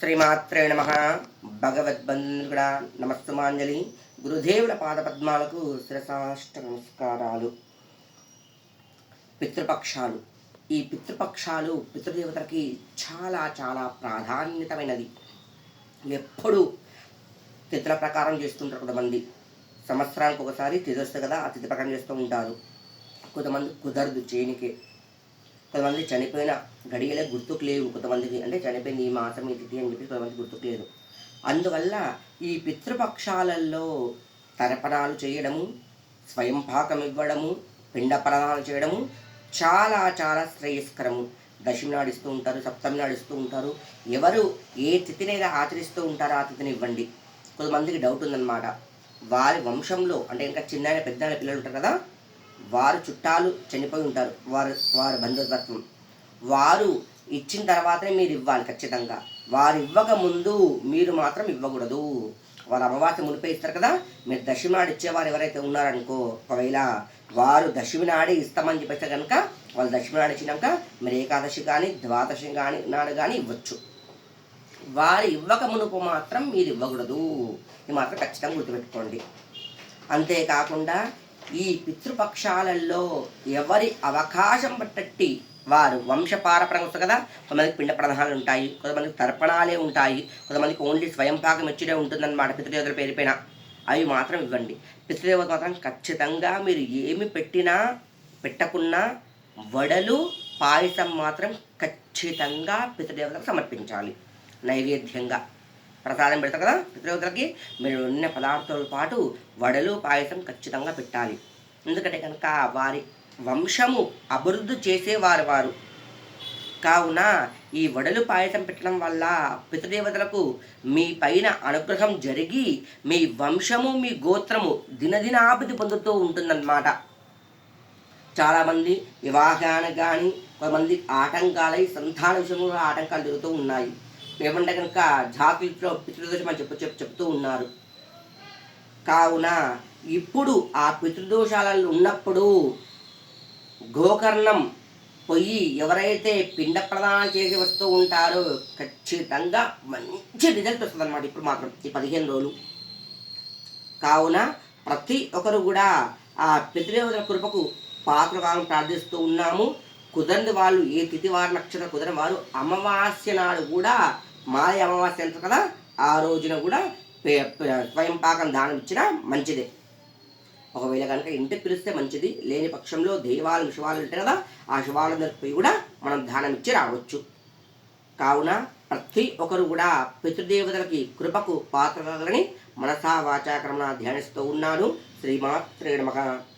శ్రీమాత్రే నమ. భగవద్బంధుడా నమస్తమాంజలి గురుదేవుల పాదపద్మాలకు శిరసాష్ట నమస్కారాలు. పితృపక్షాలు. ఈ పితృపక్షాలు పితృదేవతలకి చాలా చాలా ప్రాధాన్యతమైనది. ఎప్పుడు తిథుల ప్రకారం చేస్తుంటారు కొంతమంది. సంవత్సరానికి ఒకసారి తిథి వస్తుంది కదా ఆ తిథి ప్రకారం చేస్తూ ఉంటారు. కొంతమంది కుదరదు చేయనికే. కొంతమంది చనిపోయిన గడియలే గుర్తుకు లేవు. కొంతమందికి అంటే చనిపోయింది ఈ మాసం ఈ తిథి అని చెప్పి కొంతమంది గుర్తుకు లేదు. అందువల్ల ఈ పితృపక్షాలలో తర్పణాలు చేయడము స్వయం పాకం ఇవ్వడము పిండ ప్రదానాలు చేయడము చాలా చాలా శ్రేయస్కరము. దశమి నాడిస్తూ ఉంటారు సప్తమి నాడిస్తూ ఉంటారు. ఎవరు ఏ తిథినైనా ఆచరిస్తూ ఉంటారో ఆ తిథిని ఇవ్వండి. కొంతమందికి డౌట్ ఉందన్నమాట. వారి వంశంలో అంటే ఇంకా చిన్న పెద్ద పిల్లలు ఉంటారు కదా వారు చుట్టాలు చనిపోయి ఉంటారు. వారు వారి బంధుత్వం. వారు ఇచ్చిన తర్వాతనే మీరు ఇవ్వాలి ఖచ్చితంగా. వారు ఇవ్వక ముందు మీరు మాత్రం ఇవ్వకూడదు. వారు అమావాస్య మునిపే ఇస్తారు కదా? మీరు దశమి నాడు ఇచ్చేవారు ఎవరైతే ఉన్నారనుకో ఒకవేళ వారు దశమి నాడే ఇస్తామని చెప్పేస్తే కనుక వాళ్ళు దశమి నాడు ఇచ్చినాక మీరు ఏకాదశి కానీ ద్వాదశి కానీ నాడు కానీ ఇవ్వచ్చు. వారు ఇవ్వక మునుపు మాత్రం మీరు ఇవ్వకూడదు. ఇది మాత్రం ఖచ్చితంగా గుర్తుపెట్టుకోండి. అంతేకాకుండా ఈ పితృపక్షాలలో ఎవరి అవకాశం పట్టట్టి వారు వంశపారపరంగా వస్తుంది కదా? కొంతమందికి పిండ ప్రధానాలు ఉంటాయి కొంతమందికి తర్పణాలే ఉంటాయి కొంతమందికి ఓన్లీ స్వయం పాకం ఇచ్చిడే ఉంటుందన్నమాట పితృదేవతల పేరుపైన అవి మాత్రం ఇవ్వండి. పితృదేవత మాత్రం ఖచ్చితంగా మీరు ఏమి పెట్టినా పెట్టకున్నా వడలు పాయసం మాత్రం ఖచ్చితంగా పితృదేవతకు సమర్పించాలి. నైవేద్యంగా. ప్రసాదం పెడతారు కదా పితృదేవతలకి. మీరు ఉన్న పదార్థాలతో పాటు వడలు పాయసం ఖచ్చితంగా పెట్టాలి. ఎందుకంటే కనుక వారి వంశము అభివృద్ధి చేసేవారు వారు. కావున ఈ వడలు పాయసం పెట్టడం వల్ల పితృదేవతలకు మీ పైన అనుగ్రహం జరిగి మీ వంశము మీ గోత్రము దినదినాభివృద్ధి పొందుతూ ఉంటుందన్నమాట. చాలామంది వివాహానికి కానీ కొంతమంది ఆటంకాలై సంతాన విషయంలో ఆటంకాలు జరుగుతూ ఉన్నాయి. ఏమంటే కనుక జాతులతో పితృదోషం అని చెప్పు చెప్పు చెప్తూ ఉన్నారు. కావున ఇప్పుడు ఆ పితృదోషాలలో ఉన్నప్పుడు గోకర్ణం పొయ్యి ఎవరైతే పిండ ప్రదానం చేసి వస్తూ ఉంటారో ఖచ్చితంగా మంచి రిజల్ట్ వస్తుంది అనమాట ఇప్పుడు మాత్రం ఈ పదిహేను రోజులు. కావున ప్రతి ఒక్కరు కూడా ఆ పితృదేవతల కృపకు పాత్రకాలను ప్రార్థిస్తూ ఉన్నాము. కుదరని వాళ్ళు ఏ తిథి వారి నక్షత్రం కుదరని వారు అమావాస్య నాడు కూడా మాయ అమావాస్య ఎంత కదా? ఆ రోజున కూడా పే- స్వయం పాకం దానం ఇచ్చినా మంచిదే. ఒకవేళ కనుక ఇంటి పిలిస్తే మంచిది. లేని పక్షంలో దైవాలు శివాలు ఉంటాయి కదా ఆ శివాలందరికి పోయి కూడా మనం దానం ఇచ్చి రావచ్చు. కావున ప్రతి ఒక్కరు కూడా పితృదేవతలకి కృపకు పాత్రలని మనసా వాచాక్రమణ ధ్యానిస్తూ ఉన్నాను. శ్రీమాత్ నమః.